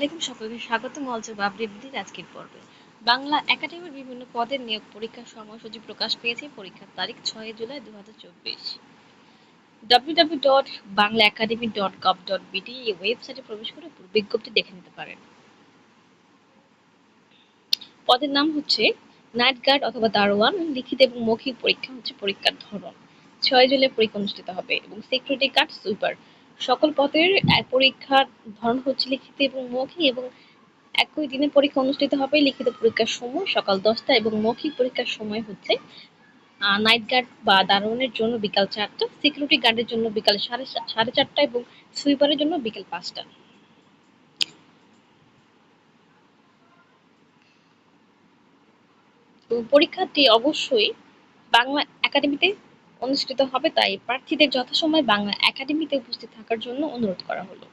আলাইকুম সকলকে স্বাগত মলচব আপডেটদের আজকের পর্বে। বাংলা একাডেমির বিভিন্ন পদের নিয়োগ পরীক্ষার সময়সূচি প্রকাশ পেয়েছে পরীক্ষার তারিখ ছয় জুলাই দু হাজার চব্বিশ। W W dot Bangla academy dot gov dot BD এই ওয়েবসাইটে প্রবেশ করে বিজ্ঞপ্তি দেখে নিতে পারেন। পদের নাম হচ্ছে নাইট গার্ড অথবা দারোয়ান, লিখিত এবং মৌখিক পরীক্ষা হচ্ছে পরীক্ষার ধরন। ছয় জুলাই পরীক্ষা অনুষ্ঠিত হবে এবং সিকিউরিটি গার্ড সুইপার সকল পদের পরীক্ষার ধরন হচ্ছে লিখিত এবং মৌখিক এবং একই দিনে পরীক্ষা অনুষ্ঠিত হবে লিখিত পরীক্ষার সময় সকাল দশটা এবং মৌখিক পরীক্ষার সময় হচ্ছে নাইট গার্ড বা দারোয়ানের জন্য বিকাল চারটা সিকিউরিটি গার্ডের জন্য বিকাল সাড়ে সাড়ে চারটা এবং সুইপারের জন্য বিকেল পাঁচটা। পরীক্ষাটি অবশ্যই বাংলা একাডেমিতে অনুষ্ঠিত হবে তাই প্রার্থীদের যথাসময়ে বাংলা একাডেমিতে উপস্থিত থাকার জন্য অনুরোধ করা হলো।